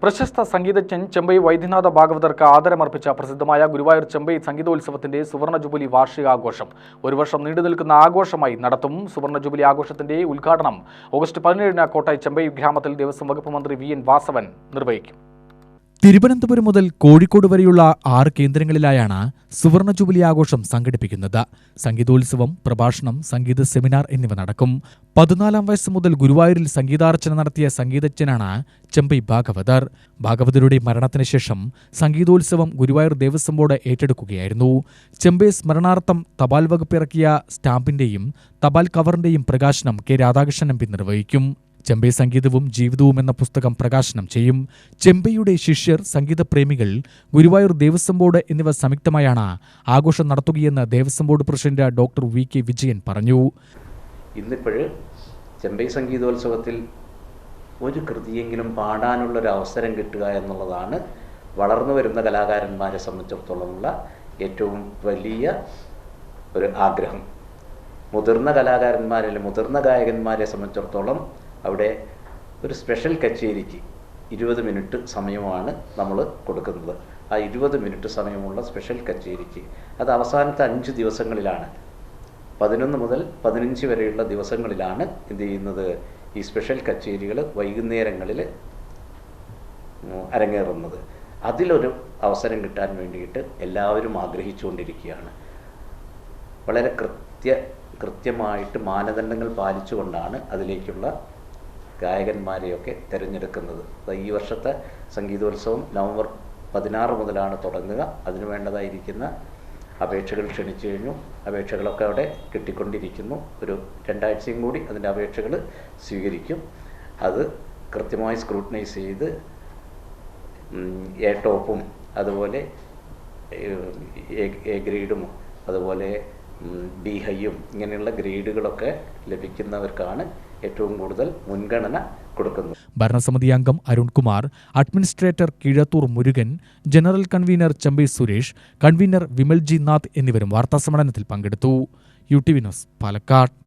പ്രശസ്ത സംഗീതജ്ഞൻ ചെമ്പൈ വൈദ്യനാഥ ഭാഗവതർക്ക് ആദരമർപ്പിച്ച പ്രസിദ്ധമായ ഗുരുവായൂർ ചെമ്പൈ സംഗീതോത്സവത്തിന്റെ സുവർണ ജൂബിലി വാർഷികാഘോഷം. ഒരു വർഷം നീണ്ടു നിൽക്കുന്ന ആഘോഷമായി നടത്തും സുവർണ ജൂബിലി ആഘോഷത്തിന്റെ ഉദ്ഘാടനം ഓഗസ്റ്റ് പതിനേഴിന് കോട്ടായി ചെമ്പൈ ഗ്രാമത്തിൽ ദേവസ്വം വകുപ്പ് മന്ത്രി വി എൻ വാസവൻ നിർവഹിക്കും. തിരുവനന്തപുരം മുതൽ കോഴിക്കോട് വരെയുള്ള ആറ് കേന്ദ്രങ്ങളിലായാണ് സുവർണ ജൂബിലി ആഘോഷം സംഘടിപ്പിക്കുന്നത്. സംഗീതോത്സവം പ്രഭാഷണം സംഗീത സെമിനാർ എന്നിവ നടക്കും. പതിനാലാം വയസ്സ് മുതൽ ഗുരുവായൂരിൽ സംഗീതാർച്ചന നടത്തിയ സംഗീതജ്ഞനാണ് ചെമ്പൈ ഭാഗവതർ. ഭാഗവതരുടെ മരണത്തിന് ശേഷം സംഗീതോത്സവം ഗുരുവായൂർ ദേവസ്വം ബോർഡ് ഏറ്റെടുക്കുകയായിരുന്നു. ചെമ്പൈ സ്മരണാർത്ഥം തപാൽ വകുപ്പ് ഇറക്കിയ സ്റ്റാമ്പിന്റെയും തപാൽ കവറിന്റെയും പ്രകാശനം കെ രാധാകൃഷ്ണൻ എം പി നിർവഹിക്കും. ചെമ്പൈ സംഗീതവും ജീവിതവും എന്ന പുസ്തകം പ്രകാശനം ചെയ്യും. ചെമ്പൈയുടെ ശിഷ്യർ സംഗീതപ്രേമികൾ ഗുരുവായൂർ ദേവസ്വം ബോർഡ് എന്നിവ സംയുക്തമായാണ് ആഘോഷം നടത്തുകയെന്ന് Devaswom board president doctor V K Vijayan പറഞ്ഞു. ഇന്നിപ്പോൾ ചെമ്പൈ സംഗീതോത്സവത്തിൽ ഒരു കൃതിയെങ്കിലും പാടാനുള്ള ഒരു അവസരം കിട്ടുക എന്നുള്ളതാണ് വളർന്നു വരുന്ന കലാകാരന്മാരെ സംബന്ധിച്ചിടത്തോളമുള്ള ഏറ്റവും വലിയ ഒരു ആഗ്രഹം. മുതിർന്ന കലാകാരന്മാരെ മുതിർന്ന ഗായകന്മാരെ സംബന്ധിച്ചിടത്തോളം അവിടെ ഒരു സ്പെഷ്യൽ കച്ചേരിക്ക് ഇരുപത് മിനിറ്റ് സമയമാണ് നമ്മൾ കൊടുക്കുന്നത്. ആ ഇരുപത് മിനിറ്റ് സമയമുള്ള സ്പെഷ്യൽ കച്ചേരിക്ക് അത് അവസാനത്തെ അഞ്ച് ദിവസങ്ങളിലാണ്. പതിനൊന്ന് മുതൽ പതിനഞ്ച് വരെയുള്ള ദിവസങ്ങളിലാണ് എന്ത് ചെയ്യുന്നത്? ഈ സ്പെഷ്യൽ കച്ചേരികൾ വൈകുന്നേരങ്ങളിൽ അരങ്ങേറുന്നത്. അതിലൊരു അവസരം കിട്ടാൻ വേണ്ടിയിട്ട് എല്ലാവരും ആഗ്രഹിച്ചുകൊണ്ടിരിക്കുകയാണ്. വളരെ കൃത്യ കൃത്യമായിട്ട് മാനദണ്ഡങ്ങൾ പാലിച്ചുകൊണ്ടാണ് അതിലേക്കുള്ള ഗായകന്മാരെയൊക്കെ തിരഞ്ഞെടുക്കുന്നത്. ഈ വർഷത്തെ സംഗീതോത്സവം നവംബർ പതിനാറ് മുതലാണ് തുടങ്ങുക. അതിനു വേണ്ടതായിരിക്കുന്ന അപേക്ഷകൾ ക്ഷണിച്ചു കഴിഞ്ഞു. അപേക്ഷകളൊക്കെ അവിടെ കിട്ടിക്കൊണ്ടിരിക്കുന്നു. ഒരു രണ്ടാഴ്ചയും കൂടി അതിന്റെ അപേക്ഷകൾ സ്വീകരിക്കും. അത് കൃത്യമായി സ്ക്രൂട്ടനൈസ് ചെയ്ത് എ ടോപ്പും അതുപോലെ എ ഗ്രേഡും അതുപോലെ ബി ഹൈയും ഇങ്ങനെയുള്ള ഗ്രേഡുകളൊക്കെ ലഭിക്കുന്നവർക്കാണ് ഏറ്റവും കൂടുതൽ മുൻഗണന കൊടുക്കുന്നത്. ഭരണസമിതി അംഗം Arunkumar administrator Keezhathur Murugan general convener Champi Suresh convener Vimalji Nath എന്നിവരും വാർത്താസമ്മേളനത്തിൽ പങ്കെടുത്തു. U T V news Palakkad.